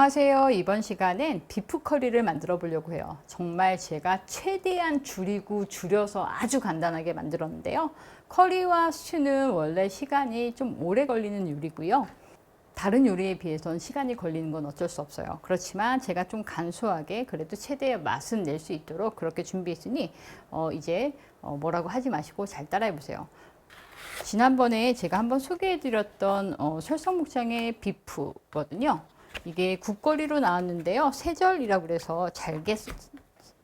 안녕하세요. 이번 시간엔 비프 커리를 만들어 보려고 해요. 정말 제가 최대한 줄이고 줄여서 아주 간단하게 만들었는데요. 커리와 스튜는 원래 시간이 좀 오래 걸리는 요리고요. 다른 요리에 비해서는 시간이 걸리는 건 어쩔 수 없어요. 그렇지만 제가 좀 간소하게 그래도 최대의 맛은 낼 수 있도록 그렇게 준비했으니 어, 이제 어, 뭐라고 하지 마시고 잘 따라해 보세요. 지난번에 제가 한번 소개해 드렸던 어, 설성목장의 비프거든요. 이게 국거리로 나왔는데요. 세절이라고 그래서 잘게 썰-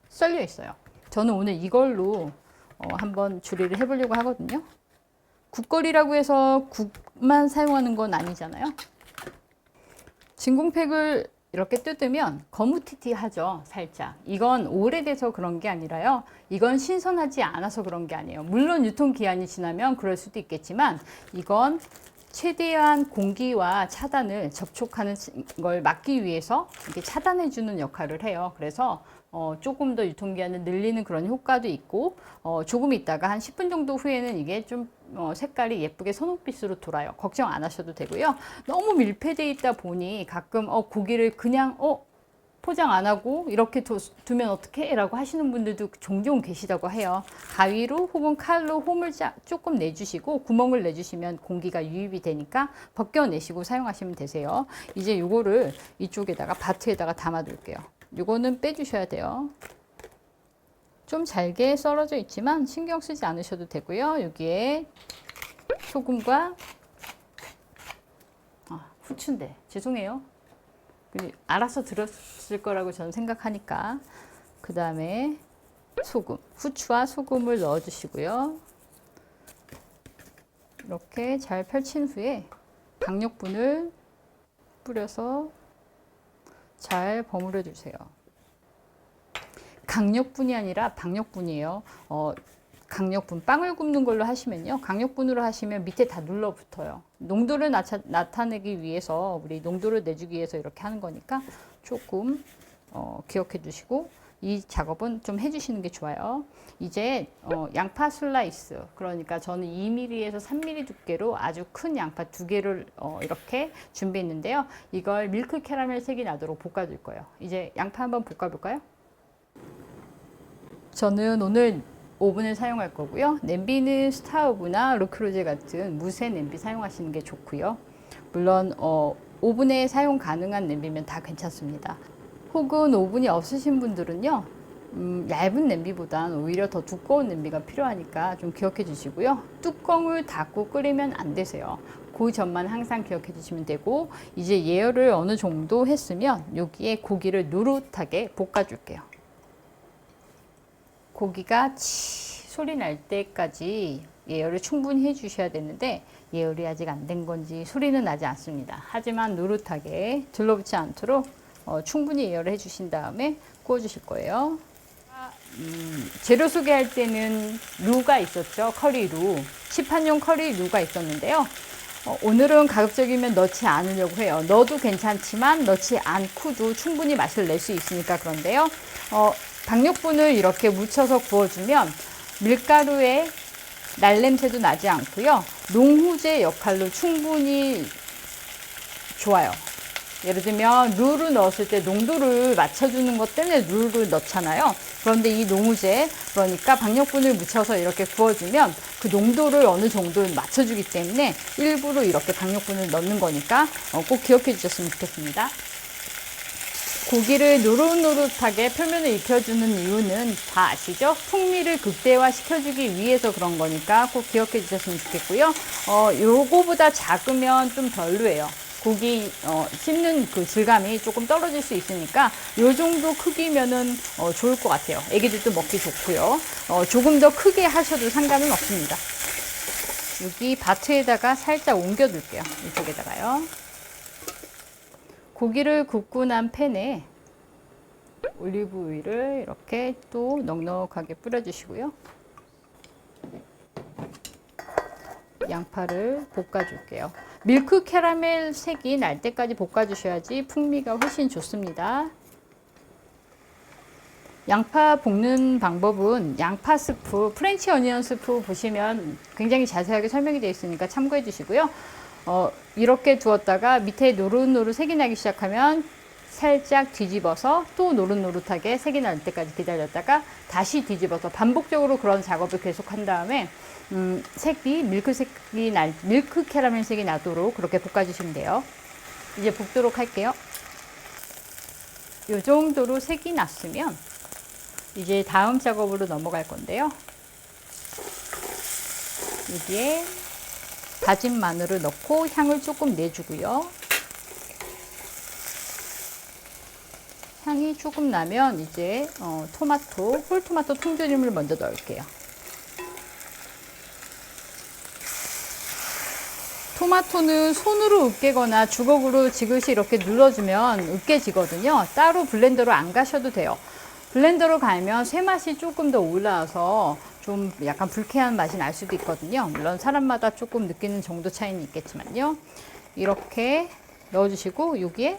썰려 있어요. 저는 오늘 이걸로 어, 한번 조리를 해보려고 하거든요. 국거리라고 해서 국만 사용하는 건 아니잖아요. 진공팩을 이렇게 뜯으면 거무튀튀하죠, 살짝. 이건 오래돼서 그런 게 아니라요. 이건 신선하지 않아서 그런 게 아니에요. 물론 유통기한이 지나면 그럴 수도 있겠지만 이건 최대한 공기와 차단을 접촉하는 걸 막기 위해서 이렇게 차단해 주는 역할을 해요. 그래서 어, 조금 더 유통기한을 늘리는 그런 효과도 있고 어, 조금 있다가 한 10분 정도 후에는 이게 좀 어, 색깔이 예쁘게 선홍빛으로 돌아요. 걱정 안 하셔도 되고요. 너무 밀폐돼 있다 보니 가끔 어, 고기를 그냥 어, 포장 안 하고 이렇게 두, 두면 어떡해? 라고 하시는 분들도 종종 계시다고 해요. 가위로 혹은 칼로 홈을 짜, 조금 내주시고 구멍을 내주시면 공기가 유입이 되니까 벗겨내시고 사용하시면 되세요. 이제 요거를 이쪽에다가 바트에다가 담아둘게요. 요거는 빼주셔야 돼요. 좀 잘게 썰어져 있지만 신경 쓰지 않으셔도 되고요. 여기에 소금과 아, 후추인데 죄송해요. 그 알아서 들었을 거라고 저는 생각하니까 그 다음에 소금, 후추와 소금을 넣어주시고요. 이렇게 잘 펼친 후에 강력분을 뿌려서 잘 버무려 주세요. 강력분이 아니라 박력분이에요. 어, 강력분 빵을 굽는 걸로 하시면요. 강력분으로 하시면 밑에 다 눌러붙어요. 농도를 나타, 나타내기 위해서 우리 농도를 내주기 위해서 이렇게 하는 거니까 조금 어, 기억해 주시고 이 작업은 좀 해주시는 게 좋아요. 이제 어, 양파 슬라이스 그러니까 저는 2mm에서 3mm 두께로 아주 큰 양파 두 개를 어, 이렇게 준비했는데요. 이걸 밀크 캐러멜 색이 나도록 볶아 줄 거예요. 이제 양파 한번 볶아 볼까요? 저는 오늘 오븐을 사용할 거고요. 냄비는 스타오브나 르크로제 같은 무쇠 냄비 사용하시는 게 좋고요. 물론 어, 오븐에 사용 가능한 냄비면 다 괜찮습니다. 혹은 오븐이 없으신 분들은요. 음, 얇은 냄비보단 오히려 더 두꺼운 냄비가 필요하니까 좀 기억해 주시고요. 뚜껑을 닫고 끓이면 안 되세요. 그 점만 항상 기억해 주시면 되고 이제 예열을 어느 정도 했으면 여기에 고기를 노릇하게 볶아 줄게요. 고기가 치 소리 날 때까지 예열을 충분히 해주셔야 되는데 예열이 아직 안 된 건지 소리는 나지 않습니다. 하지만 노릇하게 들러붙지 않도록 어, 충분히 예열을 해주신 다음에 구워주실 거예요. 음, 재료 소개할 때는 루가 있었죠. 커리 루. 시판용 커리 루가 있었는데요. 어, 오늘은 가급적이면 넣지 않으려고 해요. 넣어도 괜찮지만 넣지 않고도 충분히 맛을 낼 수 있으니까 그런데요. 어, 박력분을 이렇게 묻혀서 구워주면 밀가루의 날냄새도 나지 않고요. 농후제 역할로 충분히 좋아요. 예를 들면 룰을 넣었을 때 농도를 맞춰주는 것 때문에 룰을 넣잖아요. 그런데 이 농우제 그러니까 박력분을 묻혀서 이렇게 구워주면 그 농도를 어느 정도 맞춰주기 때문에 일부러 이렇게 박력분을 넣는 거니까 어, 꼭 기억해 주셨으면 좋겠습니다. 고기를 노릇노릇하게 표면을 입혀주는 이유는 다 아시죠? 풍미를 극대화 시켜주기 위해서 그런 거니까 꼭 기억해 주셨으면 좋겠고요. 어, 요거보다 작으면 좀 별로예요. 고기 어, 씹는 그 질감이 조금 떨어질 수 있으니까 요 정도 크기면은 어, 좋을 것 같아요. 애기들도 먹기 좋고요. 어, 조금 더 크게 하셔도 상관은 없습니다. 여기 바트에다가 살짝 옮겨둘게요. 이쪽에다가요. 고기를 굽고 난 팬에 올리브 오일을 이렇게 또 넉넉하게 뿌려주시고요. 양파를 볶아줄게요. 밀크 캐러멜 색이 날 때까지 볶아주셔야지 풍미가 훨씬 좋습니다. 양파 볶는 방법은 양파 스프, 프렌치 어니언 스프 보시면 굉장히 자세하게 설명이 되어 있으니까 참고해 주시고요. 어, 이렇게 두었다가 밑에 노릇노릇 색이 나기 시작하면 살짝 뒤집어서 또 노릇노릇하게 색이 날 때까지 기다렸다가 다시 뒤집어서 반복적으로 그런 작업을 계속한 다음에 음, 색이 밀크색이 날 밀크 캐러멜 색이 나도록 그렇게 볶아주시면 돼요. 이제 볶도록 할게요. 이 정도로 색이 났으면 이제 다음 작업으로 넘어갈 건데요. 여기에 다진 마늘을 넣고 향을 조금 내주고요. 향이 조금 나면 이제 어, 토마토, 홀토마토 통조림을 먼저 넣을게요. 토마토는 손으로 으깨거나 주걱으로 지그시 이렇게 눌러주면 으깨지거든요. 따로 블렌더로 안 가셔도 돼요. 블렌더로 갈면 쇠 맛이 조금 더 올라와서 좀 약간 불쾌한 맛이 날 수도 있거든요. 물론 사람마다 조금 느끼는 정도 차이는 있겠지만요. 이렇게 넣어주시고 여기에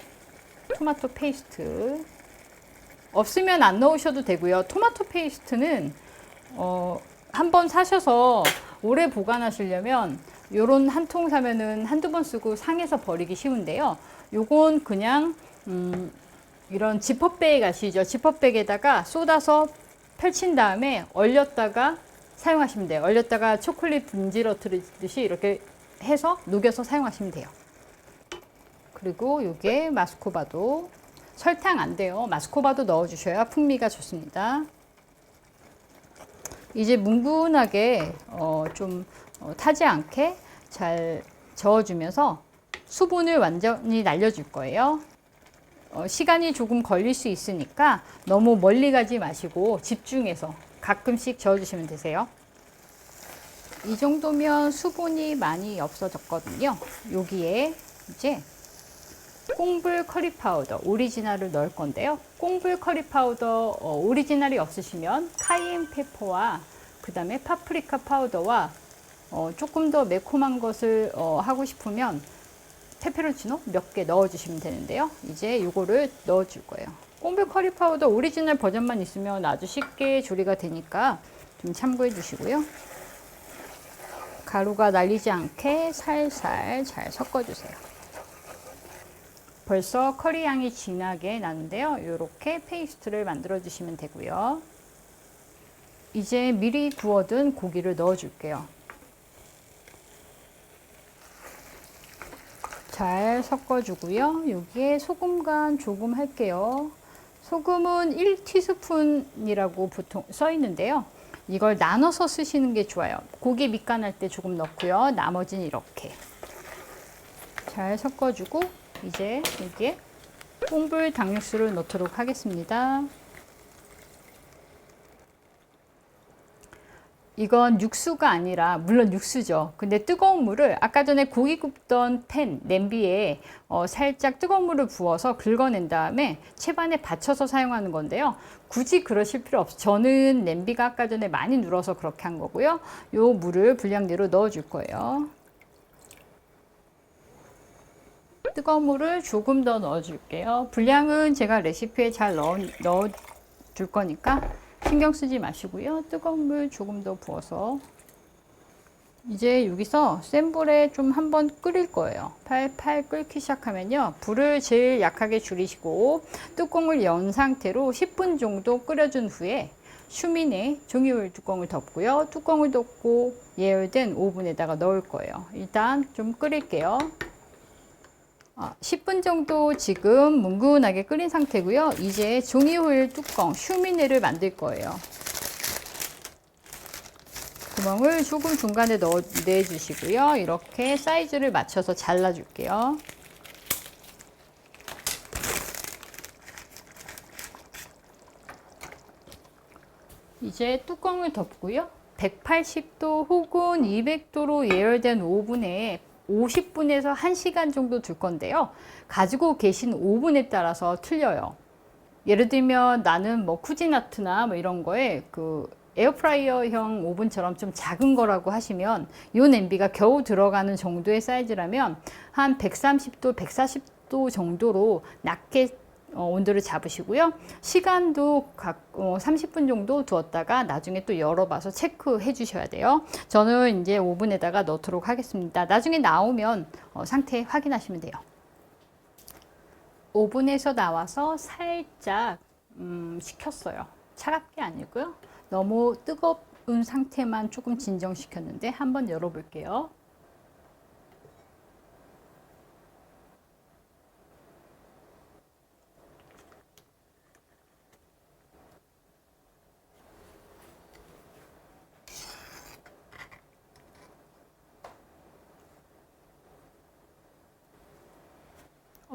토마토 페이스트 없으면 안 넣으셔도 되고요. 토마토 페이스트는 어, 한번 사셔서 오래 보관하시려면 요런 한 통 사면은 한두 번 쓰고 상해서 버리기 쉬운데요. 요건 그냥 음, 이런 지퍼백 아시죠? 지퍼백에다가 쏟아서 펼친 다음에 얼렸다가 사용하시면 돼요. 얼렸다가 초콜릿 분지러뜨리듯이 이렇게 해서 녹여서 사용하시면 돼요. 그리고 요게 마스코바도 설탕 안 돼요. 마스코바도 넣어주셔야 풍미가 좋습니다. 이제 뭉근하게 어, 좀 어, 타지 않게 잘 저어주면서 수분을 완전히 날려줄 거예요. 어, 시간이 조금 걸릴 수 있으니까 너무 멀리 가지 마시고 집중해서 가끔씩 저어주시면 되세요. 이 정도면 수분이 많이 없어졌거든요. 여기에 이제 꽁불 커리 파우더 오리지널을 넣을 건데요. 꽁불 커리 파우더 어, 오리지널이 없으시면 카이엔 페퍼와 그 다음에 파프리카 파우더와 어, 조금 더 매콤한 것을 어, 하고 싶으면 페페론치노 몇 개 넣어주시면 되는데요. 이제 이거를 넣어줄 거예요. 꽁불 커리 파우더 오리지널 버전만 있으면 아주 쉽게 조리가 되니까 좀 참고해 주시고요. 가루가 날리지 않게 살살 잘 섞어주세요. 벌써 커리 향이 진하게 나는데요. 이렇게 페이스트를 만들어 주시면 되고요. 이제 미리 구워둔 고기를 넣어 줄게요. 잘 섞어 주고요. 여기에 소금 간 조금 할게요. 소금은 1티스푼이라고 보통 써 있는데요. 이걸 나눠서 쓰시는 게 좋아요. 고기 밑간할 때 조금 넣고요. 나머지는 이렇게 잘 섞어주고 이제 여기에 꽁불 당육수를 넣도록 하겠습니다. 이건 육수가 아니라 물론 육수죠. 근데 뜨거운 물을 아까 전에 고기 굽던 팬 냄비에 어, 살짝 뜨거운 물을 부어서 긁어낸 다음에 채반에 받쳐서 사용하는 건데요. 굳이 그러실 필요 없어요. 저는 냄비가 아까 전에 많이 눌어서 그렇게 한 거고요. 요 물을 분량대로 넣어줄 거예요. 뜨거운 물을 조금 더 넣어줄게요. 분량은 제가 레시피에 잘 넣어, 넣어줄 거니까 신경 쓰지 마시고요. 뜨거운 물 조금 더 부어서 이제 여기서 센 불에 좀 한번 끓일 거예요. 팔팔 끓기 시작하면요. 불을 제일 약하게 줄이시고 뚜껑을 연 상태로 10분 정도 끓여준 후에 슈민에 종이호일 뚜껑을 덮고요. 뚜껑을 덮고 예열된 오븐에다가 넣을 거예요. 일단 좀 끓일게요. 10분 아, 정도 지금 뭉근하게 끓인 상태고요. 이제 종이호일 뚜껑 슈미네를 만들 거예요. 구멍을 조금 중간에 넣어 내주시고요. 이렇게 사이즈를 맞춰서 잘라줄게요. 이제 뚜껑을 덮고요. 180도 혹은 200도로 예열된 오븐에 50분에서 1시간 정도 둘 건데요. 가지고 계신 오븐에 따라서 틀려요. 예를 들면 나는 뭐 쿠지나트나 뭐 이런 거에 그 에어프라이어형 오븐처럼 좀 작은 거라고 하시면 이 냄비가 겨우 들어가는 정도의 사이즈라면 한 130도, 140도 정도로 낮게 어, 온도를 잡으시고요. 시간도 각 어, 30분 정도 두었다가 나중에 또 열어봐서 체크해 주셔야 돼요. 저는 이제 오븐에다가 넣도록 하겠습니다. 나중에 나오면 어, 상태 확인하시면 돼요. 오븐에서 나와서 살짝 음, 식혔어요. 차갑게 아니고요. 너무 뜨거운 상태만 조금 진정시켰는데 한번 열어볼게요.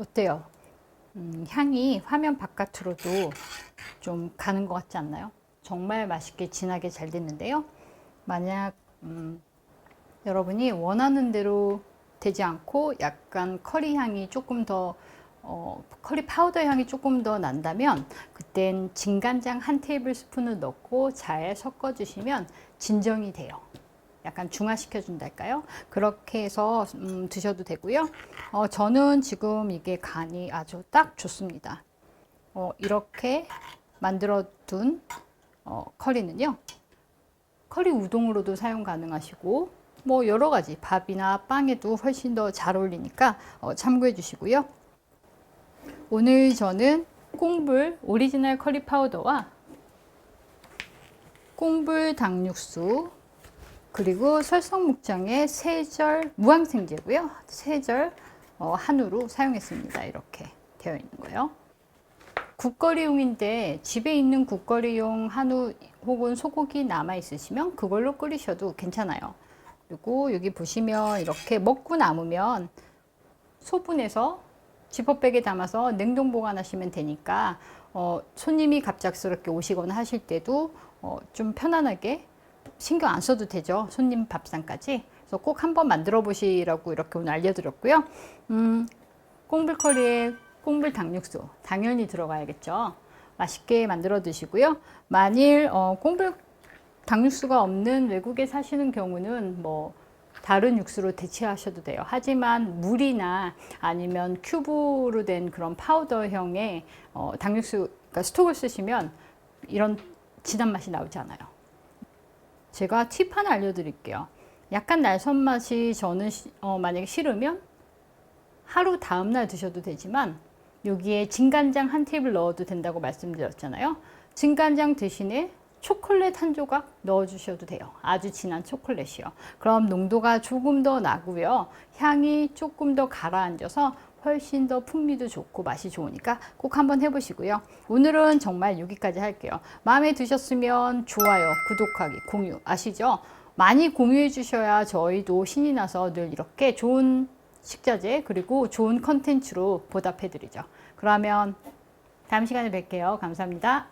어때요? 음, 향이 화면 바깥으로도 좀 가는 것 같지 않나요? 정말 맛있게 진하게 잘 됐는데요. 만약 음, 여러분이 원하는 대로 되지 않고 약간 커리 향이 조금 더 어, 커리 파우더 향이 조금 더 난다면 그땐 진간장 한 테이블 스푼을 넣고 잘 섞어 주시면 진정이 돼요. 약간 중화시켜 준달까요? 그렇게 해서 음, 드셔도 되고요. 어, 저는 지금 이게 간이 아주 딱 좋습니다. 어, 이렇게 만들어 둔 어, 커리는요. 커리 우동으로도 사용 가능하시고 뭐 여러 가지 밥이나 빵에도 훨씬 더 잘 어울리니까 어, 참고해 주시고요. 오늘 저는 꽁불 오리지널 커리 파우더와 꽁불 닭육수 그리고 설성목장의 세절 무항생제고요. 세절 어, 한우로 사용했습니다. 이렇게 되어 있는 거예요. 국거리용인데 집에 있는 국거리용 한우 혹은 소고기 남아 있으시면 그걸로 끓이셔도 괜찮아요. 그리고 여기 보시면 이렇게 먹고 남으면 소분해서 지퍼백에 담아서 냉동 보관하시면 되니까 어, 손님이 갑작스럽게 오시거나 하실 때도 어, 좀 편안하게 신경 안 써도 되죠. 손님 밥상까지. 그래서 꼭 한번 만들어 보시라고 이렇게 오늘 알려드렸고요. 음, 꽁불커리에 꽁불 닭육수 당연히 들어가야겠죠. 맛있게 만들어 드시고요. 만일 어, 꽁불 닭육수가 없는 외국에 사시는 경우는 뭐 다른 육수로 대체하셔도 돼요. 하지만 물이나 아니면 큐브로 된 그런 파우더형의 어, 닭육수 그러니까 스톡을 쓰시면 이런 진한 맛이 나오지 않아요. 제가 팁 하나 알려드릴게요. 약간 날선 맛이 저는 시- 어, 만약에 싫으면 하루 다음날 드셔도 되지만 여기에 진간장 한 테이블 넣어도 된다고 말씀드렸잖아요. 진간장 대신에 초콜릿 한 조각 넣어 주셔도 돼요. 아주 진한 초콜릿이요. 그럼 농도가 조금 더 나고요. 향이 조금 더 가라앉아서 훨씬 더 풍미도 좋고 맛이 좋으니까 꼭 한번 해보시고요. 오늘은 정말 여기까지 할게요. 마음에 드셨으면 좋아요, 구독하기, 공유 아시죠? 많이 공유해 주셔야 저희도 신이 나서 늘 이렇게 좋은 식자재 그리고 좋은 컨텐츠로 보답해 드리죠. 그러면 다음 시간에 뵐게요. 감사합니다.